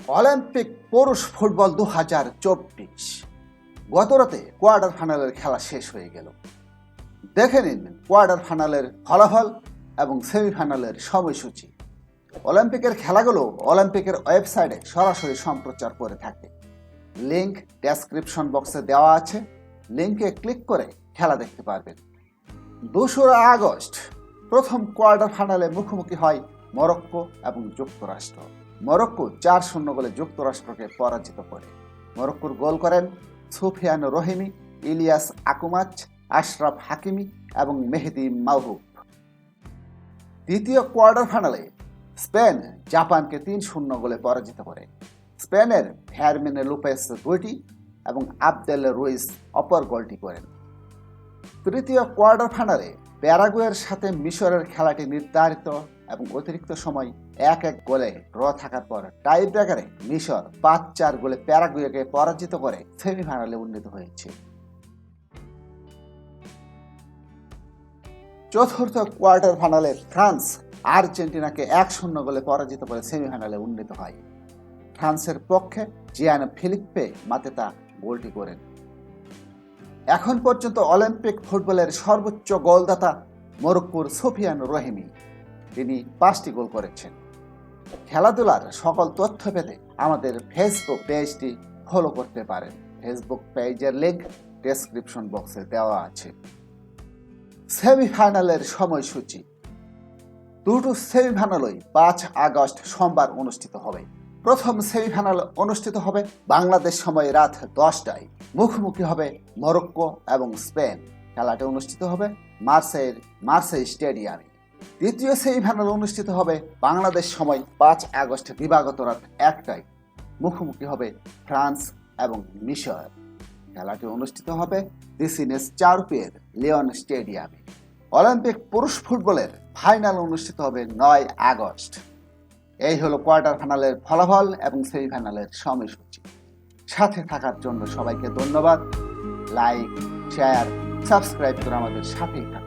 Olympic পুরুষ football দু হাজার চব্বিশ গতরাতে কোয়ার্টার ফাইনালের খেলা শেষ হয়ে গেল। দেখে নিন কোয়ার্টার ফাইনালের ফলাফল এবং সেমিফাইনালের সময়সূচি। অলিম্পিকের খেলাগুলো অলিম্পিকের ওয়েবসাইটে সরাসরি সম্প্রচার করে থাকে। লিংক ডেসক্রিপশন বক্সে দেওয়া আছে। লিঙ্কে ক্লিক করে খেলা দেখতে পারবেন। দোসরা আগস্ট প্রথম কোয়ার্টার ফাইনালে মুখোমুখি হয় মরক্কো এবং যুক্তরাষ্ট্র। মরক্কো চার শূন্য গোলে যুক্তরাষ্ট্রকে পরাজিত করে। মরক্কোর গোল করেন সুফিয়ান রহিমি ইলিয়াস আকুমাচ, আশরাফ হাকিমি এবং মেহেদি মাহবুব দ্বিতীয় কোয়ার্টার ফাইনালে স্পেন জাপানকে তিন শূন্য গোলে পরাজিত করে। স্পেনের ফ্যারমিনে লুপেস দুইটি এবং আবদেল রুইস অপর গোলটি করেন। তৃতীয় কোয়ার্টার ফাইনালে প্যারাগুয়ের সাথে মিশরের খেলাটি নির্ধারিত এবং অতিরিক্ত সময় এক এক গোলে ড্র থাকার পর টাই ব্রেকারে মিশর পাঁচ চার গোলে প্যারাগুয়েকে পরাজিত করে সেমিফাইনালে উন্নীত হয়েছে। চতুর্থ কোয়ার্টার ফাইনালে ফ্রান্স আর্জেন্টিনাকে এক শূন্য গোলে পরাজিত করে সেমিফাইনালে উন্নীত হয়। ফ্রান্সের পক্ষে জিয়ান ফিলিপ্পে মাতেতা গোলটি করেন। এখন পর্যন্ত অলিম্পিক ফুটবলের সর্বোচ্চ গোলদাতা মরক্কোর সোফিয়ান রহিমি। তিনি পাঁচটি গোল করেছেন। খেলাধুলার সকল তথ্য পেতে আমাদের ফেসবুক পেজটি ফলো করতে পারেন। ফেসবুক পেজের লিঙ্ক ডেসক্রিপশন বক্সে দেওয়া আছে। সেমিফাইনালের সময়সূচি। দুটো সেমিফাইনালই পাঁচ আগস্ট সোমবার অনুষ্ঠিত হবে। প্রথম সেমিফাইনাল অনুষ্ঠিত হবে বাংলাদেশ সময় রাত দশটায়। মুখোমুখি হবে মরক্কো এবং স্পেন। খেলাটি অনুষ্ঠিত হবে মার্সের মার্সেই স্টেডিয়ামে। দ্বিতীয় সেমিফাইনাল অনুষ্ঠিত হবে বাংলাদেশ সময় পাঁচ আগস্ট দিবাগত রাত একটায়। মুখোমুখি হবে ফ্রান্স এবং মিশর। খেলাটি অনুষ্ঠিত হবে দিসিনেস চারুপের লিওন স্টেডিয়ামে। অলিম্পিক পুরুষ ফুটবলের ফাইনাল অনুষ্ঠিত হবে নয় আগস্ট। এই হলো কোয়ার্টার ফাইনালের ফলাফল এবং সেমিফাইনালের সময়সূচি। সাথে থাকার জন্য সবাইকে ধন্যবাদ। লাইক, শেয়ার, সাবস্ক্রাইব করে আমাদের সাথেই থাকুন।